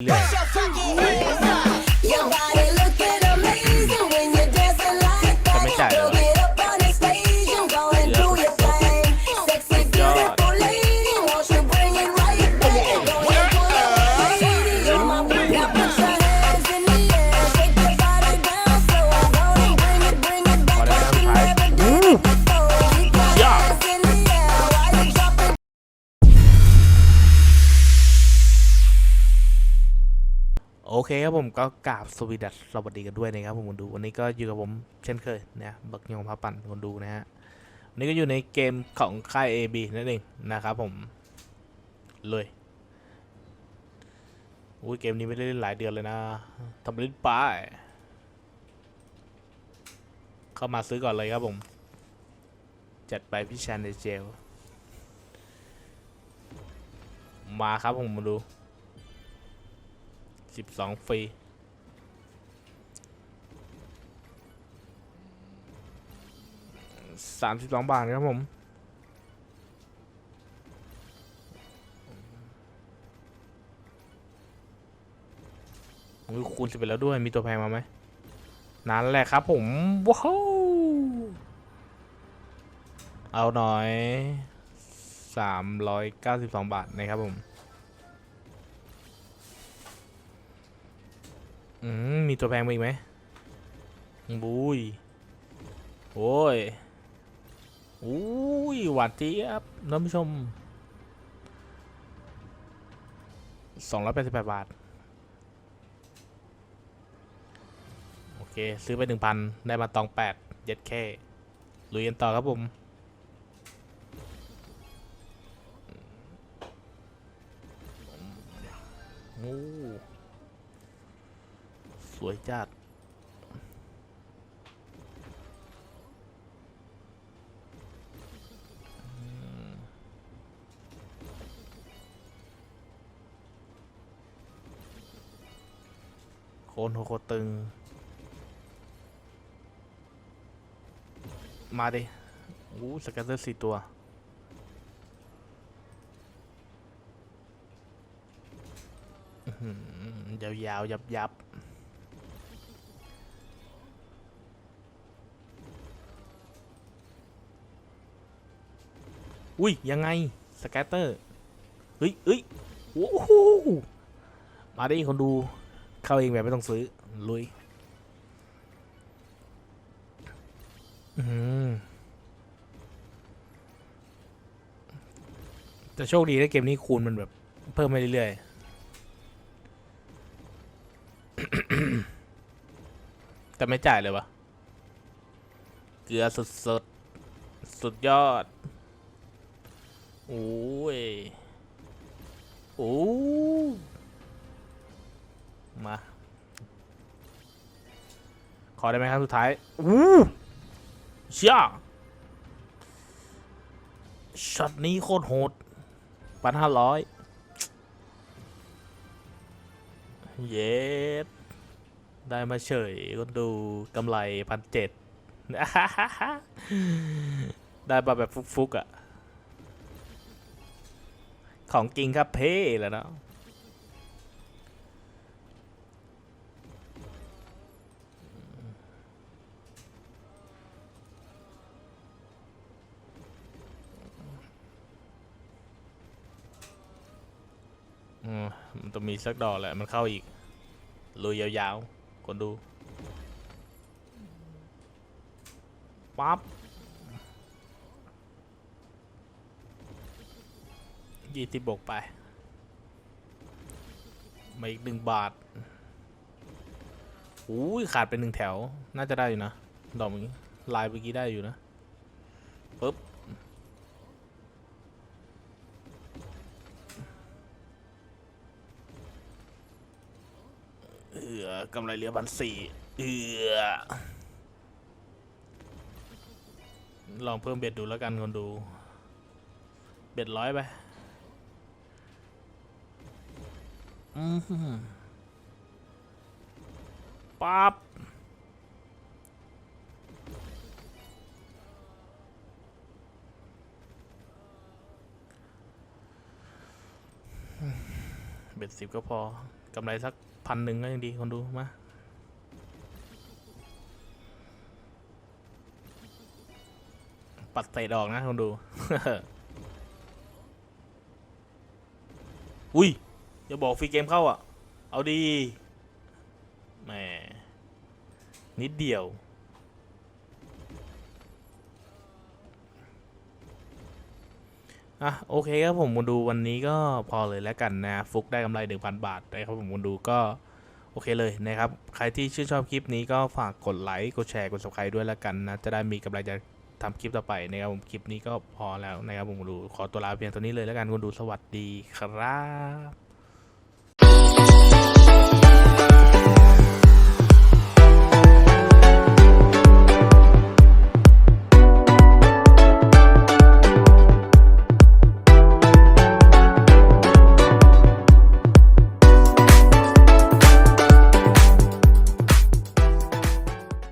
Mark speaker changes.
Speaker 1: เเคครับผมก็กราบสวีดัสสวัสดีกันด้วยนะครับผมคนดู วันนี้ก็อยู่กับผมเช่นเคยนะบักยองพาปั่นคนดูนะฮะวันนี้ก็อยู่ในเกมของค่าย AB นั่นเองนะครับผมเลยอุ้ยเกมนี้ไม่ได้เล่นหลายเดือนเลยนะทำเล่นป้ายเข้ามาซื้อก่อนเลยครับผม จัดไปพี่ชันในเจลมาครับผมมาดู สิบสองฟรีสามสิบสองบาทครับผมคูณสิบไปแล้วด้วย มีตัวแพงมาไหม นั่นแหละครับผม ว้าว เอาหน่อยสามร้อยเก้าสิบสองบาทนะครับผม อืมมีตัวแพงมาอีกไหมบุยโอ้ยอุ้ยหวานเจี๊ยบท่านผู้ชมสองร้อยแปดสิบแปดบาท โอเค ซื้อไปหนึ่งพันได้มาตองแปดเย็ดแค่ลุยกันต่อครับผม สวยจัดโคนโหโคตรตึง มาดิอู้สแกนเตอร์สี่ตัว ยาวๆ ยับยับๆ อุ้ยยังไงสแกตเตอร์เฮ้ยเฮ้ยโอ้โหมาดิคนดูเข้าเองแบบไม่ต้องซื้อลุยอือหือแต่โชคดีนะเกมนี้คูณมันแบบ เพิ่มไปเรื่อยๆ แต่ไม่จ่ายเลยวะ เกลือสุดสุดๆสุดยอด โอ้ย โอ้มา ขอได้ไหมครับสุดท้ายอู้เชี่ยช็อตนี้โคตรโหดปันห้าร้อยเย็ดได้มาเฉยก็ดูกำไรพันเจ็ดได้มาแบบฟุกๆอะ่ะ ของจริงครับเพ่แล้วเนาะมมันต้องมีสักดอกแหละ มันเข้าอีก ลุยยาวๆ คนดู ปั๊บ ยี่สิบบวกไป มาอีกหนึ่งบาทอุ้ยขาดไปหนึ่งแถว น่าจะได้อยู่นะ ดอกเมื่อกี้ลายเมื่อกี้ได้อยู่นะปึ๊บเอือกำไรเหลือพันสี่เอือลองเพิ่มเบ็ดดูแล้วกันคนดู เบ็ดร้อยไป ปั๊บเบ็ดสิบก็พอกำไรสักพันหนึ่งก็ยังดีคนดูมาปัดเศษออกนะคนดู อุ้ย อย่าบอกฟรีเกมเข้าอะ เอาดีแหมนิดเดียว อะ โอเคครับผมมาดูวันนี้ก็พอเลยแล้วกันนะ ฟุกได้กำไร 1,000 บาทนะครับผมมาดูก็โอเคเลยนะครับ ใครที่ชื่นชอบคลิปนี้ก็ฝากกดไลค์ กดแชร์ กด subscribe ด้วยแล้วกันนะ จะได้มีกำลังใจทำคลิปต่อไปนะครับผมคลิปนี้ก็พอแล้วนะครับผมมาดูขอตัวลาเพียงเท่านี้เลยแล้วกันคุณดูสวัสดีครับ